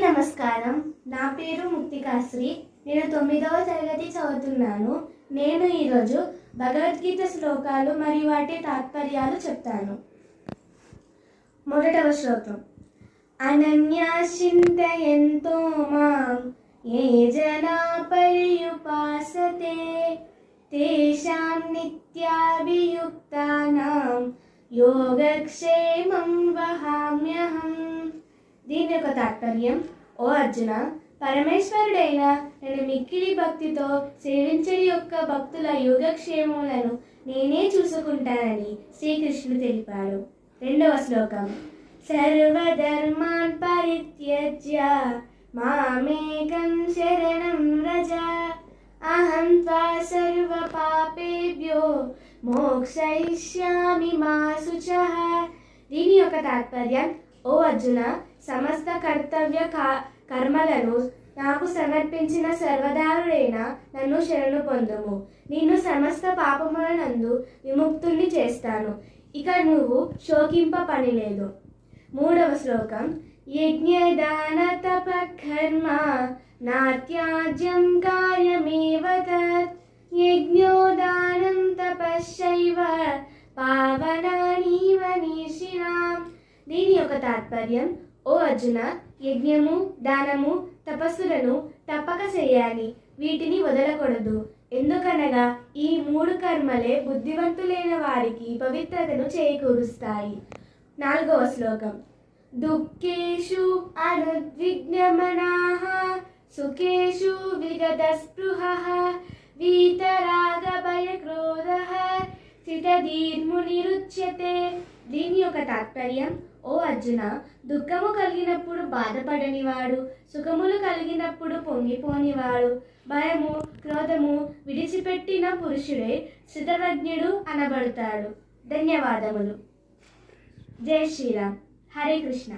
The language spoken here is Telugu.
నమస్కారం. నా పేరు ముక్తికాశ్రీ నేను తొమ్మిదవ తరగతి చదువుతున్నాను. నేను ఈరోజు భగవద్గీత శ్లోకాలు మరియు వాటి తాత్పర్యాలు చెప్తాను. మొదటవ శ్లోకం. అనన్యాశ్చింతయంతో మాం. ఏ జనా పర్యుపాసతే. తేషాం నిత్యాభియుక్తానాం. యోగక్షేమం వహామ్యహం. దీని యొక్క తాత్పర్యం ఓ అర్జున పరమేశ్వరుడైన నేను మిక్కిలి భక్తితో సేవించడి యొక్క భక్తుల యోగక్షేమములను నేనే చూసుకుంటానని శ్రీకృష్ణుడు తెలిపాడు. రెండవ శ్లోకం. సర్వధర్మాన్ పరిత్యజ్య మామేకం శరణం రజ అహం త్వా సర్వ పాపేభ్యో మోక్షయిష్యామి మా దీని యొక్క తాత్పర్యం ఓ అర్జున సమస్త కర్తవ్య కర్మలను నాకు సమర్పించిన సర్వదారుడైన నన్ను శరణు పొందుము. నిన్ను సమస్త పాపములనందు విముక్తుల్ని చేస్తాను. ఇక నువ్వు శోకింప పని లేదు మూడవ శ్లోకం. యజ్ఞదాన తప కర్మ నాత్యాజ్యం కార్యమేవ యజ్ఞోదానం తపశ్చైవ పావన దీని యొక్క తాత్పర్యం ఓ అర్జున యజ్ఞము దానము తపస్సులను తప్పక చేయాలి. వీటిని వదలకూడదు. ఎందుకనగా ఈ మూడు కర్మలే బుద్ధివంతులైన వారికి పవిత్రతను చేకూరుస్తాయి. నాలుగవ శ్లోకం. దుఃఖేషు అనుద్విగ్నమనాహ సుఖేషు విగత స్పృహ వీతరాగ భయ క్రోధ స్థితధీర్మునిరుచ్యతే దీని యొక్క తాత్పర్యం ఓ అర్జున దుఃఖము కలిగినప్పుడు బాధపడనివాడు సుఖములు కలిగినప్పుడు పొంగిపోనివాడు. భయము క్రోధము విడిచిపెట్టిన పురుషుడే శితరజ్ఞుడు అనబడతాడు. ధన్యవాదములు. జై శ్రీరామ్. హరే కృష్ణ.